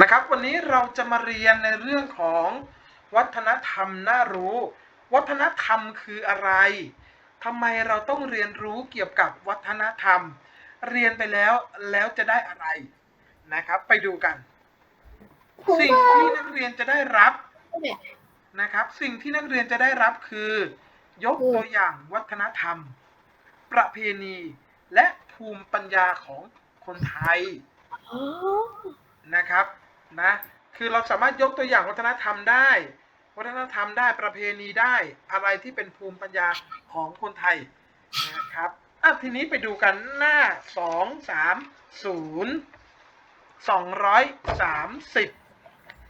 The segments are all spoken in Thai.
นะครับวันนี้เราจะมาเรียนในเรื่องของวัฒนธรรมน่ารู้ วัฒนธรรมคืออะไรทำไมเราต้องเรียนรู้เกี่ยวกับวัฒนธรรม เรียนไปแล้วแล้วจะได้อะไรนะครับ ไปดูกัน สิ่งที่นักเรียนจะได้รับนะครับ สิ่งที่นักเรียนจะได้รับคือ ยกตัวอย่างวัฒนธรรม ประเพณี และภูมิปัญญาของคนไทยอ๋อนะครับ นะคือเราสามารถยกตัวอย่างวัฒนธรรมได้ วัฒนธรรมได้ประเพณีได้อะไรที่เป็นภูมิปัญญาของคนไทยนะครับอะทีนี้ไปดูกันหน้าสองสามศูนย์สองร้อยสามสิบ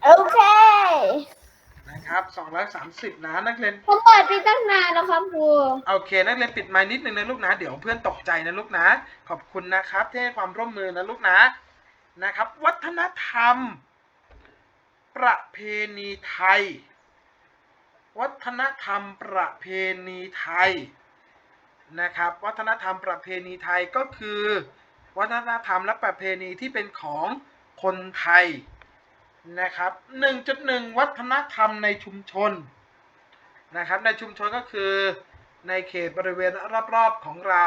โอเคนะครับสองร้อยสามสิบนะนักเรียนผมเปิดไปตั้งนานแล้วครับครูโอเค นักเรียนปิดไมค์นิดนึงนะลูกนะ เดี๋ยวเพื่อนตกใจนะลูกนะ ขอบคุณนะครับที่ให้ความร่วมมือนะลูกนะนะครับ วัฒนธรรม ประเพณีไทย วัฒนธรรมประเพณีไทยนะครับ วัฒนธรรมประเพณีไทยก็คือ วัฒนธรรมและประเพณีที่เป็นของคนไทยนะครับ 1.1 วัฒนธรรมในชุมชนนะครับ ในชุมชนก็คือในเขตบริเวณรอบๆของเรา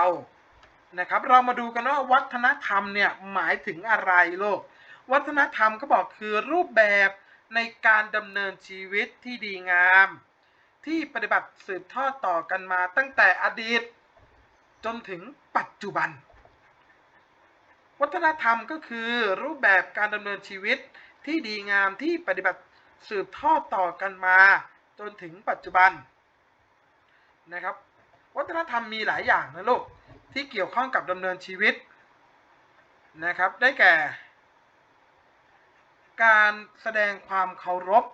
นะครับ เรามาดูกันว่าวัฒนธรรมเนี่ยหมายถึงอะไรโลก วัฒนธรรมก็บอกคือรูปแบบ ในการดำเนินชีวิตที่ดีงาม ที่ปฏิบัติสืบทอดต่อกันมาตั้งแต่อดีต จนถึงปัจจุบัน วัฒนธรรมก็คือรูปแบบการดำเนินชีวิตที่ดีงามที่ปฏิบัติสืบทอดต่อกันมา จนถึงปัจจุบันนะครับ วัฒนธรรมมีหลายอย่างนะลูกที่เกี่ยวข้องกับดำเนินชีวิตนะครับ ได้แก่ การแสดงความเคารพ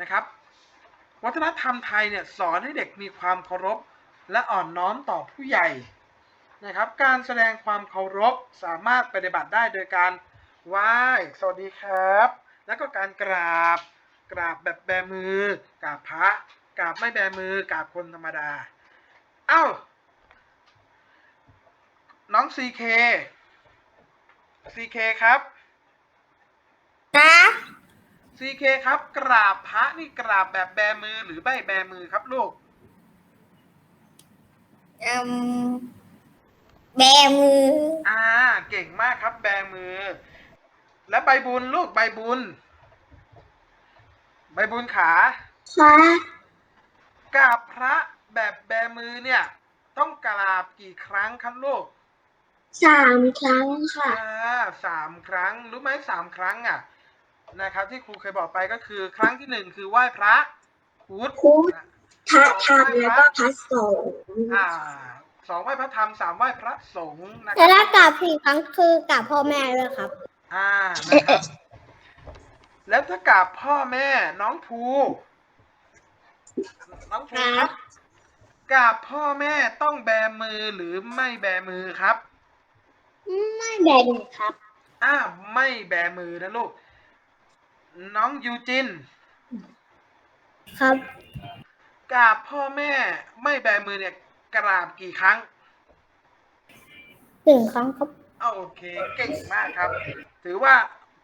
นะครับ วัฒนธรรมไทยเนี่ยสอนให้เด็กมีความเคารพและอ่อนน้อมต่อผู้ใหญ่นะครับ การแสดงความเคารพสามารถปฏิบัติได้โดยการไหว้สวัสดีครับ แล้วก็การกราบกราบแบบแบมือกราบพระกราบไม่แบมือกราบคนธรรมดา เอ้า น้องซีเคซีเคครับ นะซีเคครับ กราบพระนี่กราบแบบแบมือหรือไม่แบมือครับลูก อืมแบมือ อ่า เก่งมากครับ แบมือ แล้วใบบุญลูกใบบุญ ใบบุญขาค่ะกราบพระแบบแบมือเนี่ย ต้องกราบกี่ครั้งครับลูกสามครั้งค่ะ อ่าสามครั้ง รู้ไหมสามครั้งอะ นะครับ ที่ครูเคยบอกไปก็คือ ครั้งที่หนึ่งคือไหว้พระพุทธพุทธพระธรรมแล้วก็พระสงฆ์อ่าสองไหว้พระธรรมสามไหว้พระสงฆ์นะคแล้วรับถ้ากราบสี่ครั้งคือกราบพ่อแม่ด้วยครับ อ่านะครับแล้วถ้ากราบพ่อแม่น้องภูน้องภูครับกราบพ่อแม่ต้องแบมือหรือไม่แบมือครับ ไม่แบนครับอ่าไม่แบมือนะลูก น้องยูจิน ครับ กราบพ่อแม่ไม่แบมือเนี่ยกราบกี่ครั้ง หนึ่งครั้งครับ โอเค เก่งมากครับ ถือว่า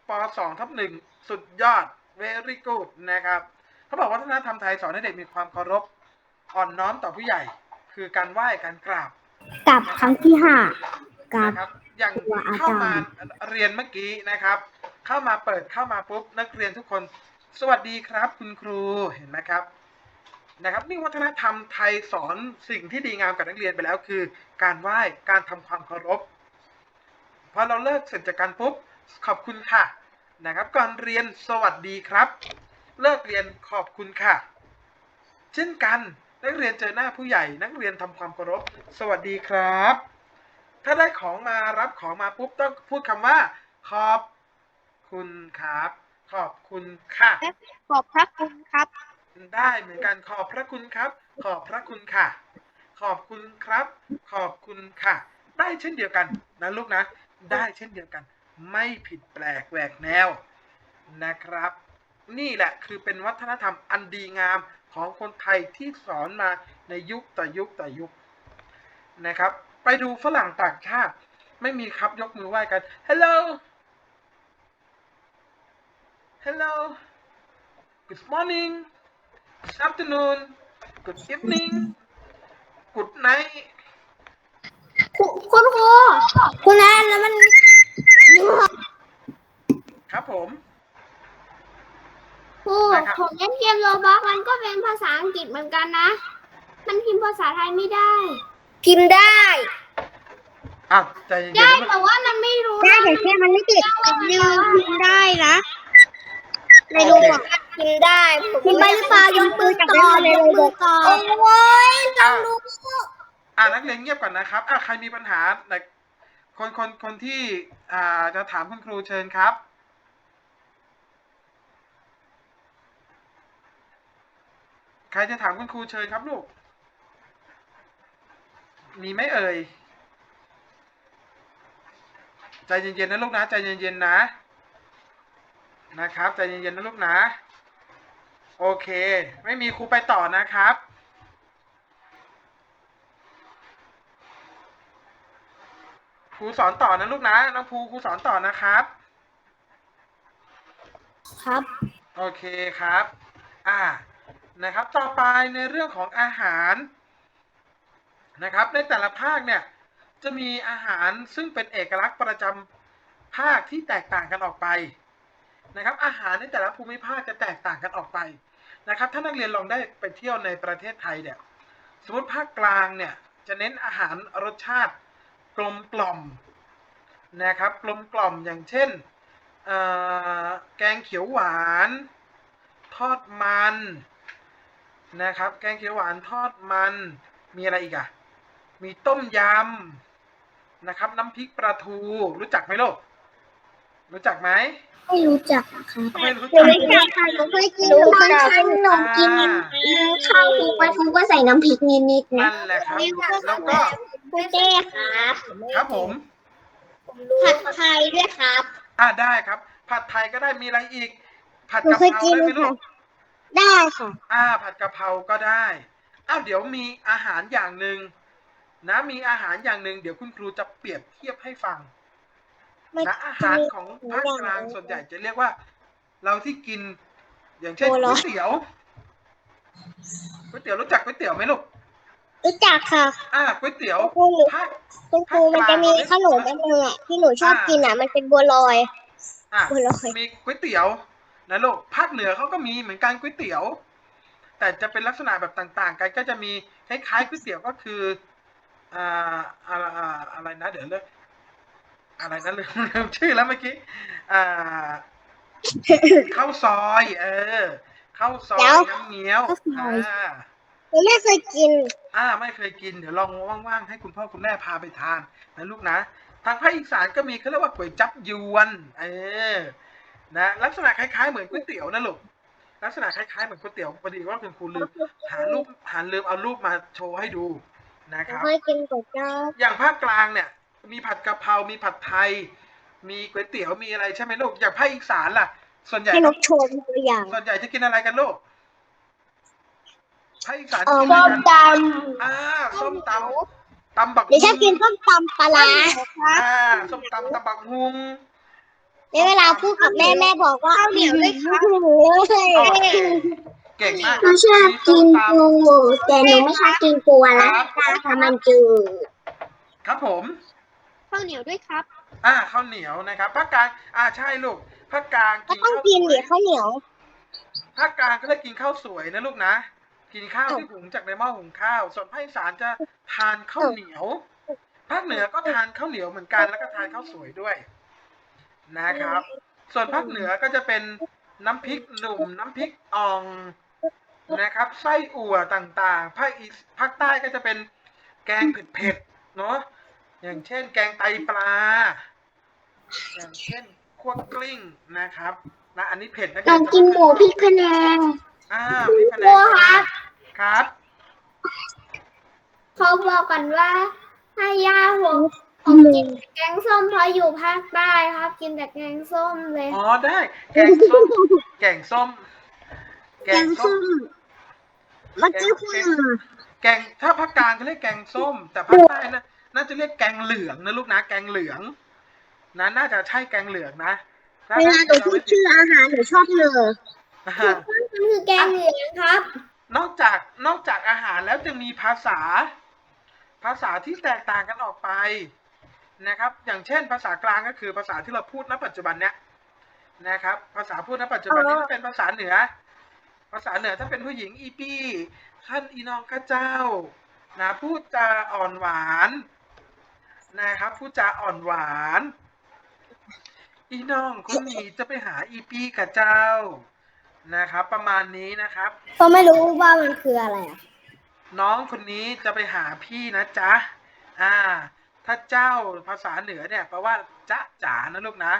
ปสองทับหนึ่งสุดยอด very good นะครับ เขาบอกว่าวัฒนธรรมไทยสอนให้เด็กมีความเคารพ อ่อนน้อมต่อผู้ใหญ่ คือการไหว้การกราบกราบครั้งที่ห้ากราบนะครับ อย่างครูอาจารย์เข้ามาเรียนเมื่อกี้นะครับ เข้ามาเปิดเข้ามาปุ๊บนักเรียนทุกคน สวัสดีครับ คุณครูเห็นไหมครับนะครับนี่วัฒนธรรมไทยสอนสิ่งที่ดีงามกับนักเรียนไปแล้วคือ การไหว้การทำความเคารพพอเราเลิกเสร็จจากการปุ๊บขอบคุณค่ะนะครับก่อนเรียนสวัสดีครับ เลิกเรียนขอบคุณค่ะ เช่นกันนักเรียนเจอหน้าผู้ใหญ่ นักเรียนทำความเคารพ สวัสดีครับ ถ้าได้ของมารับของมาปุ๊บต้องพูดคำว่า ขอบ คุณครับ ขอบคุณค่ะ ขอบพระคุณครับ ได้เหมือนกันขอบพระคุณครับ ขอบพระคุณค่ะ ขอบคุณครับ ขอบคุณค่ะ ได้เช่นเดียวกันนะลูกนะ ได้เช่นเดียวกัน ไม่ผิดแปลกแหวกแนวนะครับ นี่แหละคือเป็นวัฒนธรรมอันดีงามของคนไทยที่สอนมาในยุคต่อยุคต่อยุคนะครับ ไปดูฝรั่งต่างชาติ ไม่มีครับยกมือไหว้กัน Hello hello good morning good afternoon good evening good night คุณคุณครูคุณแอนแล้วมันครับผม ครูผมเล่นเกมโรบอทมันก็เป็นภาษาอังกฤษเหมือนกันนะ มันพิมพ์ภาษาไทยไม่ได้ พิมพ์ได้อะใจเย็นๆได้นะลูแต่กว่ามันไม่รู้ได้แต่แค่มันไม่ติดมันยืนพิมพ์ได้นะ ในรูปอะพิมพ์ได้พิมพ์ไปหรือเปล่ายกมือก่อนยกมือก่อนโอ้ยเรารู้อะนักเรียนเงียบก่อนนะครับอะใครมีปัญหาแต่คนคนคนที่อ่าจะถามคุณครูเชิญครับใครจะถามคุณครูเชิญครับลูก มีไหมเอ่ย ใจเย็นๆนะลูกนะ ใจเย็นๆนะ นะครับใจเย็นๆนะลูกนะ โอเค ไม่มีครูไปต่อนะครับ ครูสอนต่อนะลูกนะน้องภูครูสอนต่อนะครับ ครับ โอเคครับ อ่านะครับ ต่อไปในเรื่องของอาหารนะครับ ในแต่ละภาคเนี่ยจะมีอาหารซึ่งเป็นเอกลักษณ์ประจำภาคที่แตกต่างกันออกไป นะครับอาหารในแต่ละภูมิภาคจะแตกต่างกันออกไปนะครับ ถ้านักเรียนลองได้ไปเที่ยวในประเทศไทยเนี่ยสมมติภาคกลางเนี่ยจะเน้นอาหารรสชาติกลมกล่อมนะครับกลมกล่อมอย่างเช่นแกงเขียวหวาน ทอดมันนะครับแกงเขียวหวานทอดมันมีอะไรอีกอะมีต้มยำนะครับน้ำพริกปลาทูรู้จักไหมลูก รู้จักไหมไม่รู้จักครับไม่รู้หนูจักไม่เคยค่ะหนูเคยกินรู้ตอนจักทานขนมกินอ่าข้าวคลุกปลาทูก็ใส่น้ำพริกนิดๆนะนั่นแหละครับแล้วก็คุณเต้ครับครับผม ผัดไทยด้วยครับอ่าได้ครับ ผัดไทยก็ได้มีอะไรอีก ผัดหนูกะเคเพยรากินได้ไหมลูค่ะกได้ค่ะอ่า ผัดกะเพราก็ได้อ้าวเดี๋ยวมีอาหารอย่างหนึ่งนะมีอาหารอย่างหนึ่งเดี๋ยวคุณครูจะเปรียบเทียบให้ฟัง มันนะอาหารของภาคกลางส่วนใหญ่จะเรียกว่า เราที่กินอย่างเช่นโอ้เหรก๋อวยเตี๋ยวก๋วยเตี๋ยวรู้จักก๋วยเตี๋ยวไหมลูกรู้จักค่ะ อ่าก๋วยเตี๋ยวคุณครูภาคคุณครูมันจะมีขนมอันหนึงอะที่หนูชอบกินอะ มันเป็นบัวลอยอ่าบัวลอยมีก๋วยเตี๋ยวนะลูกภาคเหนือเขาก็มีเหมือนกันก๋วยเตี๋ยว แต่จะเป็นลักษณะแบบต่างๆ กันก็จะมีคล้ายๆก๋วยเตี๋ยวก็คืออ่าอะไรอ่าอะไรนะเดี๋ยวเลิก อะไรนะลืมลืมชื่อแล้วเมื่อกี้อ่าข้าวซอย เออข้าวซอยเดี๋ยวน้ำเงี้ยวข้าวซอยอ่าหนูไม่เคยกิน อ่า ไม่เคยกิน เดี๋ยวลองว่างๆให้คุณพ่อคุณแม่พาไปทานนะลูกนะ ทางภาคอีสานก็มีเขาเรียกว่าก๋วยจับยวน เออ นะ ลักษณะคล้ายๆเหมือนก๋วยเตี๋ยวนะลูก ลักษณะคล้ายๆเหมือนก๋วยเตี๋ยวพอดีว่าคุณครูลืมหารูปหาลืมเอารูปมาโชว์ให้ดูนะหคนูรับเคยกินก๋วยจั๊บอย่างภาคกลางเนี่ย มีผัดกะเพรา มีผัดไทย มีก๋วยเตี๋ยว มีอะไรใช่ไหมลูก อย่างภาคอีสานล่ะ ส่วนใหญ่ให้นกโชว์ตัวอย่างส่วนใหญ่จะกินอะไรกันลูกภาคอีสานเอ่จะอกินอะไรกันตอ่าส้มตำตำบักเดี๋ยวชอบกินส้มตำปลาร้าอ่าส้มตำตำบักฮุงในเวลาพูดกับแม่แม่บอกว่าเหนียวด้วยค่ะเลยโอเคเก่งมากหนูชอบกินปู แต่หนูไม่ชอบกินปูอะไรเพราะมันจืด ครับผม ข้าวเหนียวด้วยครับอ่าข้าวเหนียวนะครับภาคกลางอ่าใช่ลูกภาคกลางก็กินต้องข้าวกินสวดิยข้าวเหนียว ภาคกลางก็เลยกินข้าวสวยนะลูกนะ กินข้าวเอ้าที่หุงจากในหม้อหุงข้าว ส่วนภาคอีสานจะทานข้าวเหนียว ภาคเหนือก็ทานข้าวเหนียวเหมือนกันแล้วก็ทานข้าวสวยด้วยนะครับ ส่วนภาคเหนือก็จะเป็นน้ำพริกหนุ่มน้ำพริกอ่องนะครับ ไส้อั่วต่างๆ ภาคอีสภาคใต้ก็จะเป็นแกงเผ็ดๆเนาะ อย่างเช่นแกงไตปลา อย่างเช่นคั่วกลิ้งนะครับนะอันนี้เผ็ดนะลองกินหมูพริกพะแนง อ่าพริกพะแนครูงครับครับเขาบอกกันว่า ให้ย่าผมผมกินแกงส้มเพราะอยู่ภาคใต้ครับ กินแต่แกงส้มเลย อ๋อได้แกงส้มแกงส้ม แกงส้มเมื่อกี้คุณแกงถ้าภาคกลางเขาเรียกแกงส้ม แต่ภาคใต้นะ น่าจะเรียกแกงเหลืองนะลูกนะแกงเหลืองนะน่าจะใช่แกงเหลืองนะก็ถ้าเวลาหนูพูดชื่ออาหารหนูชอบเลยอ่าถูกต้องมันคือแกงเหลืองครับ นอกจากนอกจากอาหารแล้วจะมีภาษา ภาษาที่แตกต่างกันออกไปนะครับ อย่างเช่น ภาษากลางก็คือภาษาที่เราพูดณปัจจุบันเนี้ยนะครับ ภาษาพูดณปัจจุบันนี้ก็เป็นภาษาเหนือ ภาษาเหนือถ้าเป็นผู้หญิงอีปี้ขั้นอีน้องข้าเจ้านะพูดจาอ่อนหวาน นะครับพูดจาอ่อนหวาน อีน้องคนนี้จะไปหาอีปี้กับเจ้านะครับ ประมาณนี้นะครับ ก็ไม่รู้ว่ามันคืออะไรอะ น้องคนนี้จะไปหาพี่นะจ๊ะอ่า ถ้าเจ้าภาษาเหนือเนี่ยแปลว่าจ๊ะจ๋านะลูกนะ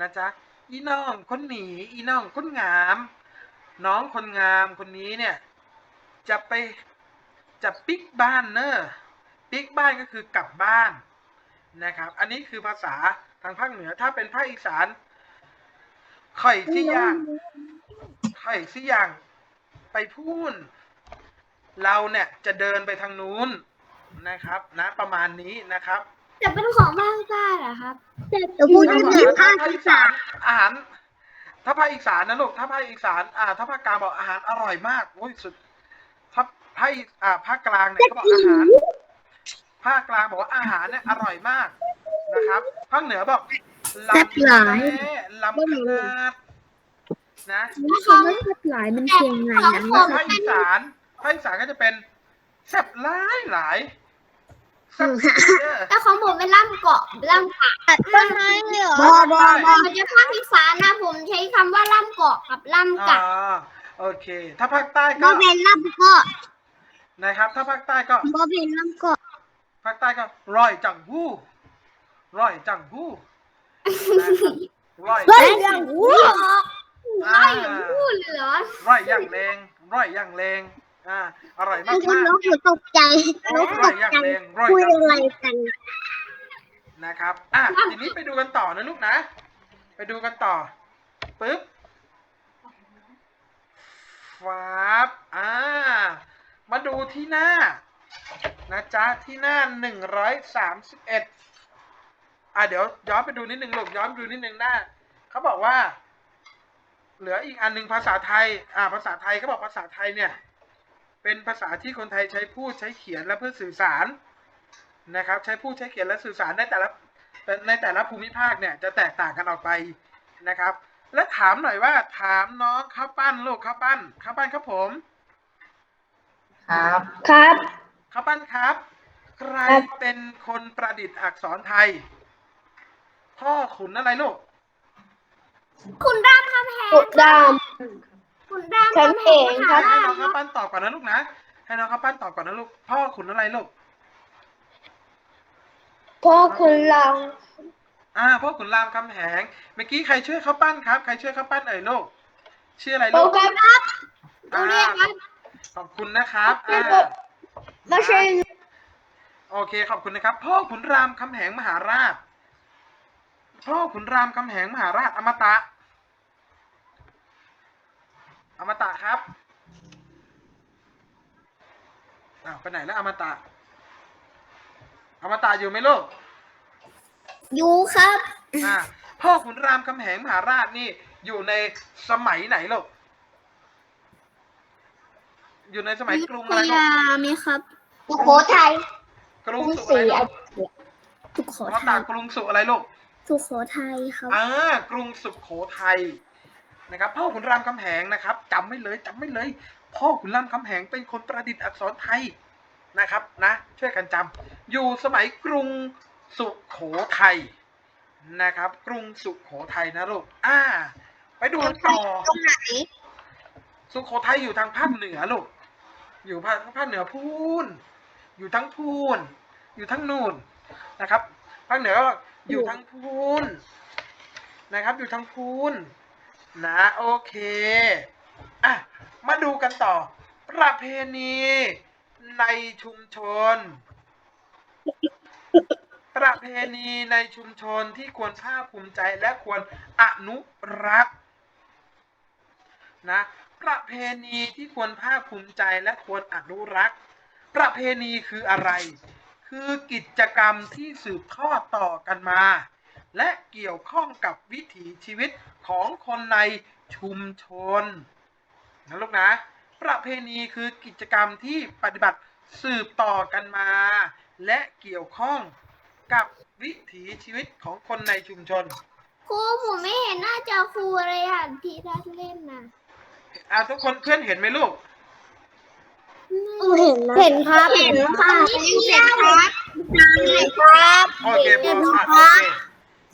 นะจ๊ะอีน้องคนหนีอีน้องคนงาม น้องคนงามคนนี้เนี่ย จะไปจะปิกบ้านเนอะ ปิกบ้านก็คือกลับบ้านนะครับ อันนี้คือภาษาทางภาคเหนือ ถ้าเป็นภาคอีสานข่อยสิย่างข่อยสิย่าง ไปพูนเราเนี่ยจะเดินไปทางนู้นนะครับ นะประมาณนี้นะครับ แต่เป็นของภาคใต้เหรอครับหนูพูดได้เหมือนภาคถ้าอีอีสาสานนอาหาร ถ้าภาคอีสานนะลูกถ้าภาคอีสานอ่า ถ้าภาคกลางบอกอาหารอร่อยมากโอ้ยสุดถ้าภาคอีอ่าภาคกลางเนี่ยเขาบอกอาหาร ภาคกลางบอกว่าอาหารเนี่ยอร่อยมากนะครับ ภาคเหนือบอกลำแซ่บหลายแน่ลำขนาดนะคำว่าแซ่บหลายมันเพียงไงนะถ้าภาคอีสานภาคอีสานก็จะเป็นแซ่บหลายหลายแซ่บเยอะ แต่ของผมเป็นล่ำเกาะล่ำกะตัดต้นไม้เลยเหรอบ่บ่บ่มันจะภาคอีสานนะผมใช้คำว่าล่ำเกาะกับล่ำอ่ากะโอเค ถ้าภาคใต้บก็อเป็นลำเกาะนะครับ ถ้าภาคใต้ก็บอเป็นลำเกาะ ภาคใต้ก็ร้อยจังหู้ร้อยจังหู้นะครับร้อยเฮ้ยอย่างหูไล่อย่างหูเลยเหรอร้อยอย่างแรงร้อยอย่างแรงอ่าอร่อยมากคุณมากนกหนูตกใจนกตร้อยกอย่างใจแรงร้อยคุยอย่างอะไรกันนะครับอะทีนี้ไปดูกันต่อนะลูกนะ ไปดูกันต่อปึ๊บฟับอ่ามาดูที่หน้า นะจ๊ะ ที่หน้าหนึ่งร้อยสามสิบเอ็ดอะเดี๋ยวย้อนไปดูนิดนึงลูกย้อนไปดูนิดนึงหน้าเขาบอกว่า เหลืออีกอันหนึ่งภาษาไทย อ่า ภาษาไทยเขาบอกภาษาไทยเนี่ย เป็นภาษาที่คนไทยใช้พูดใช้เขียนและเพื่อสื่อสารนะครับ ใช้พูดใช้เขียนและสื่อสารในแต่ละในแต่ละภูมิภาคเนี่ยจะแตกต่างกันออกไปนะครับ และถามหน่อยว่า ถามน้องข้าวปั้นลูกข้าวปั้นข้าวปั้นครับผม ครับ ครับ ข้าวปั้นครับ ใครเป็นคนประดิษฐ์อักษรไทย พ่อขุนอะไรลูก คุณรามคำแหงกุดดามคุณรามคำคำแหแหงงครับให้น้องข้าวปั้นตอบก่อนนะลูกนะ ให้น้องข้าวปั้นตอบก่อนนะลูก พ่อขุนอะไรลูก พ่อคุณลองอ่า พ่อขุนรามคำแหง เมื่อกี้ใครช่วยข้าวปั้นครับ ใครช่วยข้าวปั้นเอ่ยลูก ชื่ออะไรโปรลูกแกรมดูเรียกครับขอบคุณนะครับไม่อ่า ไม่ใช่โอเคขอบคุณนะครับ พ่อขุนรามคำแหงมหาราช พ่อขุนรามคำแหงมหาราชอมตะ อมตะครับอ้าวไปไหนแล้วอมตะ อมตะอยู่ไหมลูกอยู่ครับอ่าพ่อขุนรามคำแหงมหาราชนี่อยู่ในสมัยไหนลูกอยู่ในสมัยกรุงอะไรลูกมีครับ สุโขทัยกรุกงรุงสุศรีอะไรอลูยุกธยาสุโขอมทัตะยกรุงสุอะไรลูก สุโขทัยครับ อ่ากรุงสุขโขทัยนะครับพ่อขุนรามคำแหงนะครับจำไม่เลยจำไม่เลย พ่อขุนรามคำแหงเป็นคนประดิษฐ์อักษรไทยนะครับนะ ช่วยกันจำอยู่สมัยกรุงสุขโขทัยนะครับ กรุงสุขโขทัยนะลูกอ่า ไปดูกันต่อ ตรงไหนสุโขทัยอยู่ทางภาคเหนือลูก อยู่ภาคภาคเหนือพูน อยู่ทั้งพูน อยู่ทั้งนูนนะครับภาคเหนือก็อยู่ทั้งพูนนะครับ อยู่ทั้งพูนนะโอเคอะมาดูกันต่อ ประเพณีในชุมชน ประเพณีในชุมชนที่ควรภาคภูมิใจและควรอนุรักษ์นะประเพณีที่ควรภาคภูมิใจและควรอนุรักษ์ ประเพณีคืออะไร คือกิจกรรมที่สืบทอดต่อกันมา และเกี่ยวข้องกับวิถีชีวิตของคนในชุมชนนะลูกนะ ประเพณีคือกิจกรรมที่ปฏิบัติสืบต่อกันมา และเกี่ยวข้องกับวิถีชีวิตของคนในชุมชน ครูผมไม่เห็นหน้าจอครูเลยอะที่รัดเล่นน่ะอ่าทุกคนเพื่อนเห็นไหมลูก เห็นเห็นครับเห็นค่ะเห็นครับเห็นครับโอเคพออะ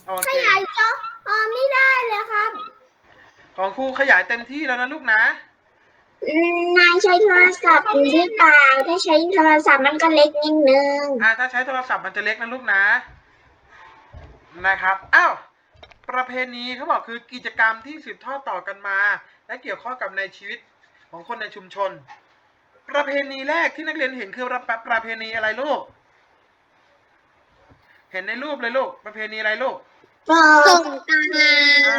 โอเคโอขเคยายจออ๋อไม่ได้เลยครับ ของครูขยายเต็มที่แล้วนะลูกนะนายใช้โทรศัพท์หรือเปล่าถ้าใช้โทรศัพท์มันก็เล็กนิดนึงอ่าถ้าใช้โทรศัพท์มันจะเล็กนะลูกนะ นะครับอ้าวประเพณีเขาบอกคือกิจกรรมที่สืบทอดต่อกันมา และเกี่ยวข้องกับในชีวิตของคนในชุมชน ประเพณีแรกที่นักเรียนเห็นคือประประเพณีอะไรลูก เห็นในรูปเลยลูก ประเพณีอะไรลูกส่งกรารอ่า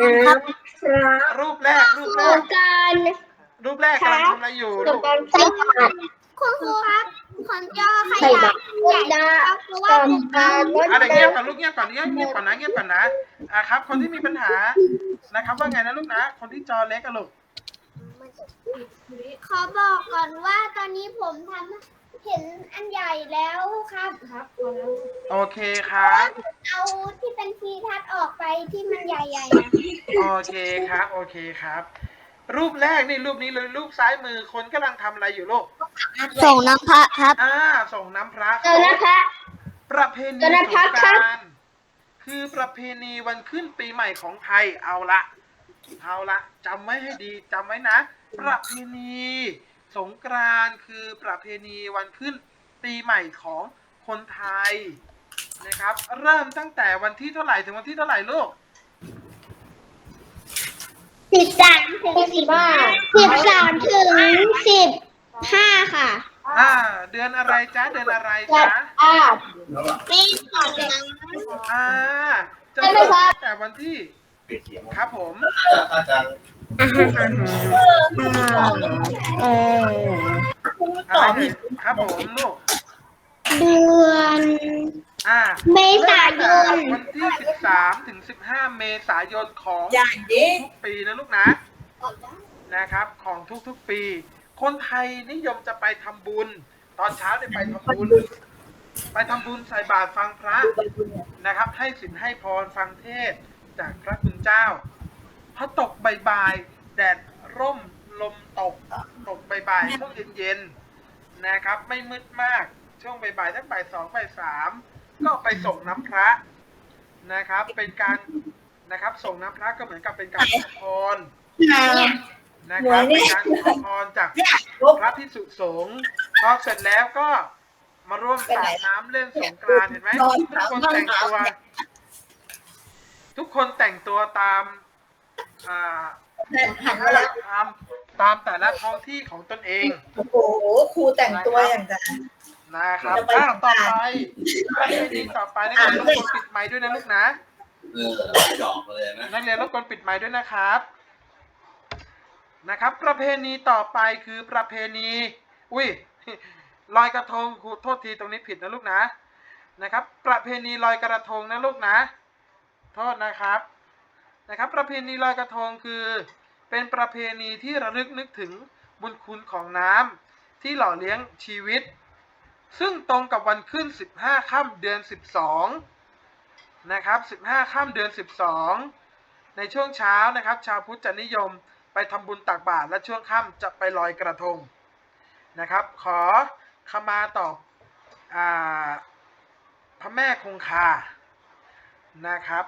นะครับรูปแรกรูปแรกการรูปแรกกำลังทำอะไรอยู่ลูกใส่บาตรคุณครูครับของจอขใส่ยายบาตรใหญ่ครับเพราะว่าผมการอะเดี๋ยวเงียบก่อนลูกเงียบก่อนเงียบเงียบก่อนนะเงียบก่อนนะอะครับ คนที่มีปัญหานะครับ ว่าไงนะลูกนะ คนที่จอเล็กอะลูก ขอบอกก่อนว่าตอนนี้ผมทำเห็นอันใหญ่แล้วครับครับพอแล้วโอเคครับ เอาที่เป็นทีทัศน์ออกไปที่มันใหญ่ๆนะโอเคครับ โอเคครับ รูปแรกนี่รูปนี้เลยรูปซ้ายมือคนกำลังทำอะไรอยู่ลูก ส่งน้ำพระครับ อ่า ส่งน้ำพระเจอนะคะ ประเพณีเจริญพัสกงคกรับรานต์คือประเพณีวันขึ้นปีใหม่ของไทยเอาละ เอาละจำไว้ให้ดีจำไว้นะ ประเพณีสงกรานต์คือประเพณีวันขึ้นปีใหม่ของคนไทยนะครับ เริ่มตั้งแต่วันที่เท่าไหร่ถึงวันที่เท่าไหร่ลูกสิบสามถึงสิบห้าสิบสามถึงสิบห้าค่ะ อ่า เดือนอะไรจ๊ะเดือนอะไรจ๊ะอ่าปีสองน้อ่าจะใช่ไหมเริ่มครับตั้งแต่วันที่ครับผม อาจารย์อะไรเอ่ยครับผมลูกเดือน อ่าเมษายน วันที่13ถึง15เมษายนของทุกปีนะลูกนะ นะครับ ของทุกๆปี คนไทยนิยมจะไปทำบุญ ตอนเช้าเนี่ยไปทำบุญ ไปทำบุญใส่บาตรฟังพระนะครับ ให้สินให้พรฟังเทศน์จากพระคุณเจ้า พอตกบ่ายๆแดดร่มลมตก ตกบ่ายๆช่วงเย็นๆนะครับ ไม่มืดมากช่วงบ่ายๆทั้งบ่ายสองบ่ายสามก็ไปส่งน้ำพระนะครับ เป็นการนะครับ ส่งน้ำพระก็เหมือนกับเป็นการขอพรำนะครับเป็นการขอพรจากพระพิสุสงฆ์พอเสร็จแล้วก็มาร่วมสาดน้ำเล่นสงกรานต์เห็นไหมทุกคนแต่งตัว ทุกคนแต่งตัวตาม อ่าตามตามแต่ละท้องที่ของตนเองโอ้โหครูแต่งตัวอย่างจะนะครับจะไปอ้าวต่อทำงานไปประเพณีต่อไปนักเรียนรบกวนปิดไมค์ด้วยนะลูกนะเออดอกเลยนะนักเรียนรบกวนปิดไมค์ด้วยนะครับนะครับ ประเพณีต่อไปคือประเพณี อุ้ยลอยกระทงครูโทษทีตรงนี้ผิดนะลูกนะนะครับ ประเพณีลอยกระทงนะลูกนะ โทษนะครับ นะครับ ประเพณีลอยกระทงคือ เป็นประเพณีที่ระลึกนึกถึงบุญคุณของน้ำที่หล่อเลี้ยงชีวิต ซึ่งตรงกับวันขึ้น 15ค่ำเดือน 12 นะครับ 15ค่ำเดือน 12 ในช่วงเช้านะครับ ชาวพุทธจะนิยมไปทำบุญตักบาตรและช่วงค่ำจะไปลอยกระทงนะครับ ขอขมาต่ออพระแม่คงคานะครับ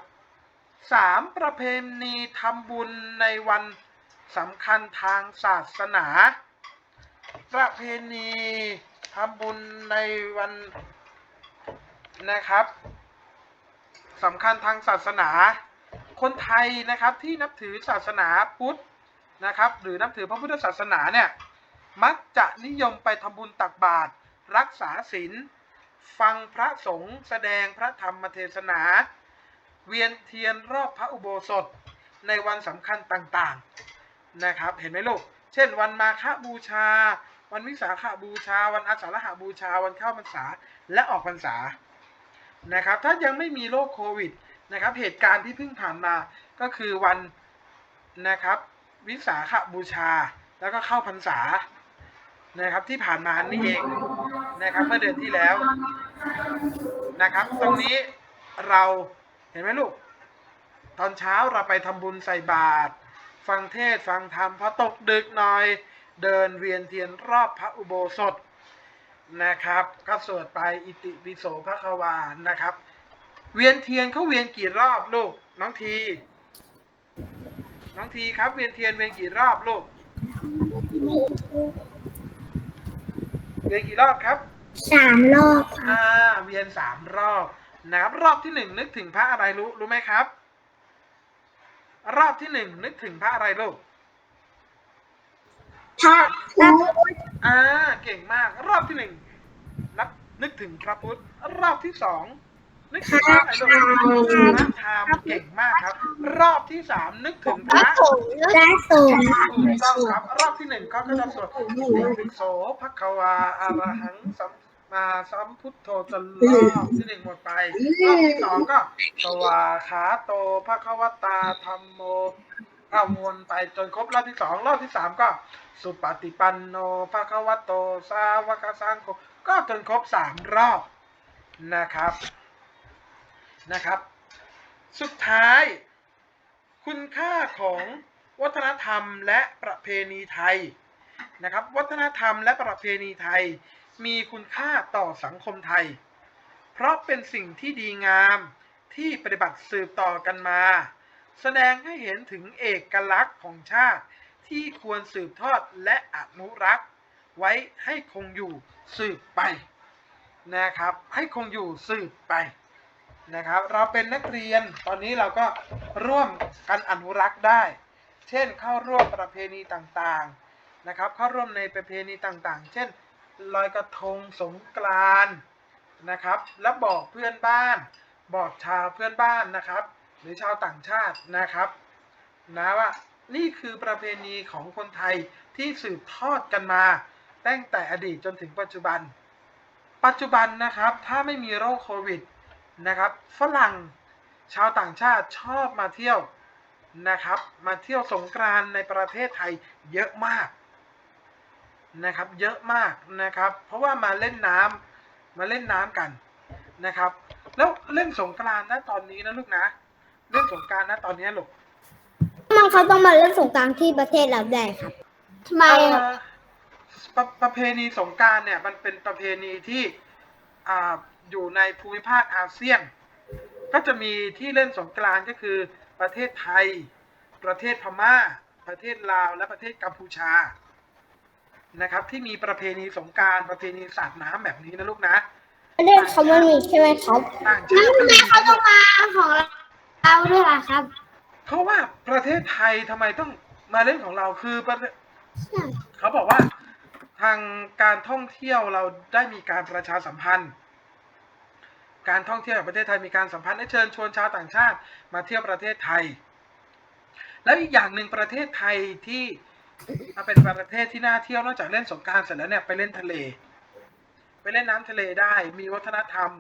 สามประเพณีทำบุญในวันสำคัญทางศาสนา ประเพณีทำบุญในวันนะครับสำคัญทางศาสนา คนไทยนะครับที่นับถือศาสนาพุทธนะครับ หรือนับถือพระพุทธศาสนาเนี่ยมักจะนิยมไปทำบุญตักบาตรรักษาศีลฟังพระสงฆ์แสดงพระธรรมเทศนา เวียนเทียนรอบพระอุโบสถในวันสำคัญต่างๆนะครับ เห็นไหมลูก เช่น วันมาฆบูชา วันวิสาขบูชา วันอาสาฬหบูชา วันเข้าพรรษา และออกพรรษา นะครับ ถ้ายังไม่มีโรคโควิดนะครับ เหตุการณ์ที่เพิ่งผ่านมาก็คือวันนะครับ วิสาขบูชา แล้วก็เข้าพรรษา นะครับ ที่ผ่านมานี่เอง นะครับ เมื่อเดือนที่แล้ว นะครับ ตรงนี้เรา ห็นไหมลูก ตอนเช้าเราไปทำบุญใส่บาตรฟังเทศน์ฟังธรรมพอตกดึกหน่อย เดินเวียนเทียนรอบพระอุโบสถนะครับ ก็สวดไปอิติปิโสพระควานะครับ เวียนเทียนเขาเวียนกี่รอบลูก น้องที น้องทีครับเวียนเทียนเวียนกี่รอบลูก เวียนกี่รอบครับสามรอบค่ะอ่าเวียนสามรอบ นะครับรอบที่หนึ่งนึกถึงพระอะไรรู้รู้ไหมครับ รอบที่หนึ่งนึกถึงพระอะไรลูกพระพุทธอ่าเก่งมาก รอบที่หนึ่งนับนึกถึงพระพุทธรอบที่สองนึกถึงพระอะไรลูกพระธรรมเก่งมากครับ รอบที่สามนึกถึงพระพระสงฆ์ถูกต้องครับ รอบที่หนึ่งก็จะสวดอิติปิโสภะคะวาอะระหังสัมมาสัมพุทโธจนรอบที่หนึ่งหมดไปรอบที่สองก็สวาขาโตภะควตาธรรมโมเอาวนไปจนครบรอบที่สองรอบที่สามก็ สุปฏิปันโนภะคะวะโตสาวกสังโฆก็จนครบสามรอบนะครับนะครับ สุดท้าย คุณค่าของวัฒนธรรมและประเพณีไทยนะครับ วัฒนธรรมและประเพณีไทย มีคุณค่าต่อสังคมไทย เพราะเป็นสิ่งที่ดีงามที่ปฏิบัติสืบต่อกันมา แสดงให้เห็นถึงเอกลักษณ์ของชาติที่ควรสืบทอดและอนุรักษ์ ไว้ให้คงอยู่สืบไปนะครับ ให้คงอยู่สืบไปนะครับ เราเป็นนักเรียนตอนนี้เราก็ร่วมกันอนุรักษ์ได้ เช่นเข้าร่วมประเพณีต่างๆนะครับ เข้าร่วมในประเพณีต่างๆ เช่น ลอยกระทงสงกรานนะครับ และบอกเพื่อนบ้าน บอกชาวเพื่อนบ้านนะครับ หรือชาวต่างชาตินะครับนะว่านี่คือประเพณีของคนไทยที่สืบทอดกันมาตั้งแต่อดีตจนถึงปัจจุบัน ปัจจุบันนะครับถ้าไม่มีโรคโควิดนะครับ ฝรั่งชาวต่างชาติชอบมาเที่ยวนะครับ มาเที่ยวสงกรานในประเทศไทยเยอะมาก นะครับเยอะมากนะครับ เพราะว่ามาเล่นน้ำมาเล่นน้ำกันนะครับ แล้วเล่นสงกรานต์นะตอนนี้นะลูกนะ เล่นสงกรานต์นะตอนนี้ลูกมันเขาต้องมาเล่นสงกรานต์ที่ประเทศเราได้ครับทำไมครับเอ่อประประเพณีสงกรารเนี่ยมันเป็นประเพณีที่อ่าอยู่ในภูมิภาคอาเซียน ก็จะมีที่เล่นสงกรานต์ก็คือประเทศไทย ประเทศพม่า ประเทศลาว และประเทศกัมพูชา นะครับ ที่มีประเพณีสงกรารประเพณีสาดน้ำแบบนี้นะลูกนะประเทศเขาไม่มีใช่ไหมครับต่างแล้วชาติทำไมเขาต้องมาของเราด้วยล่ะครับ เพราะว่าประเทศไทยทำไมต้องมาเล่นของเราคือประเทศเขาบอกว่าทางการท่องเที่ยวเราได้มีการประชาสัมพันธ์ การท่องเที่ยวแห่งประเทศไทยมีการสัมพันธ์ให้เชิญชวนชาวต่างชาติ มาเที่ยวประเทศไทย แล้วอีกอย่างหนึ่งประเทศไทยที่ มาเป็นประเทศที่น่าเที่ยวนอกจากเล่นสงกรารเสร็จแล้วเนี่ยไปเล่นทะเล ไปเล่นน้ำทะเลได้ มีวัฒนธรรม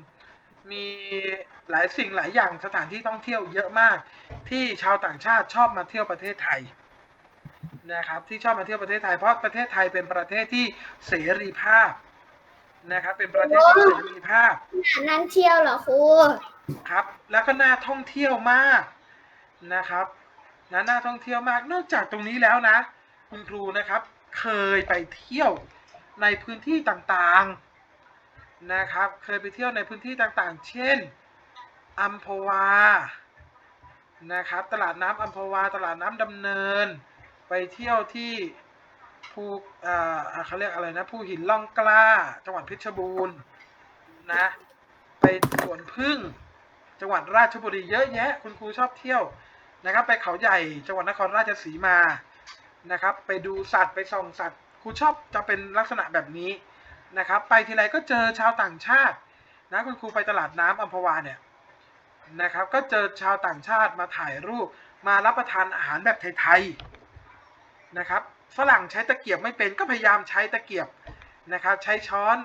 มีหลายสิ่งหลายอย่างสถานที่ท่องเที่ยวเยอะมาก ที่ชาวต่างชาติชอบมาเที่ยวประเทศไทยนะครับที่ชอบมาเที่ยวประเทศไทยเพราะประเทศไทยเป็นประเทศที่เสรีภาพนะครับเป็นประเทศที่เสรีภาพนั่นเที่ยวเหรอครูครับ แล้วก็น่าท่องเที่ยวมากนะครับนะน่าท่องเที่ยวมากนอกจากตรงนี้แล้วนะ คุณครูนะครับ เคยไปเที่ยวในพื้นที่ต่างๆนะครับ เคยไปเที่ยวในพื้นที่ต่างๆ เช่นอัมพวานะครับ ตลาดน้ำอัมพวา ตลาดน้ำดำเนิน ไปเที่ยวที่ภูเอ่อเขาเรียกอะไรนะภูหินล่องกล้า จังหวัดเพชรบูรณ์นะไปสวนพึ่ง จังหวัดราชบุรีเยอะแยะ คุณครูชอบเที่ยวนะครับ ไปเขาใหญ่จังหวัดนครราชสีมา นะครับ ไปดูสัตว์ไปส่องสัตว์ครูชอบจะเป็นลักษณะแบบนี้นะครับ ไปทีไรก็เจอชาวต่างชาตินะคุณครูไปตลาดน้ำอัมพวาเนี่ยนะครับ ก็เจอชาวต่างชาติมาถ่ายรูปมารับประทานอาหารแบบไทยๆนะครับ ฝรั่งใช้ตะเกียบไม่เป็นก็พยายามใช้ตะเกียบนะครับ ใช้ช้อน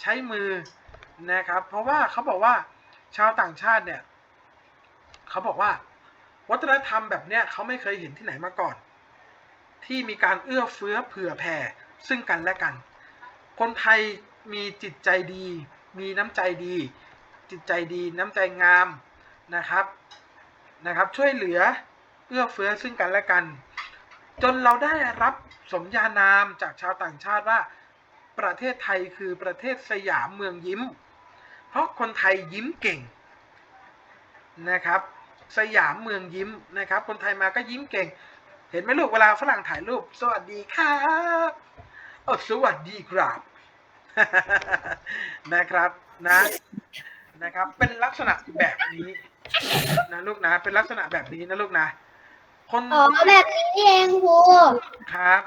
ใช้มือนะครับ เพราะว่าเขาบอกว่าชาวต่างชาติเนี่ยเขาบอกว่า วัฒนธรรมแบบเนี้ยเขาไม่เคยเห็นที่ไหนมาก่อน ที่มีการเอื้อเฟื้อเผื่อแผ่ซึ่งกันและกัน คนไทยมีจิตใจดี มีน้ำใจดี จิตใจดีน้ำใจงามนะครับนะครับช่วยเหลือเอื้อเฟื้อซึ่งกันและกัน จนเราได้รับสมญานามจากชาวต่างชาติว่า ประเทศไทยคือประเทศสยามเมืองยิ้ม เพราะคนไทยยิ้มเก่งนะครับ สยามเมืองยิ้มนะครับ คนไทยมาก็ยิ้มเก่ง ห็นไหมลูกเวลาฝรั่งถ่ายรูป สวัสดีครับโอ้สวัสดีครับนะครับนะนะครับ เป็นลักษณะแบบนี้นะลูกนะ เป็นลักษณะแบบนี้นะลูกนะ คนอ๋อแบบนี้นี่เองครูครับ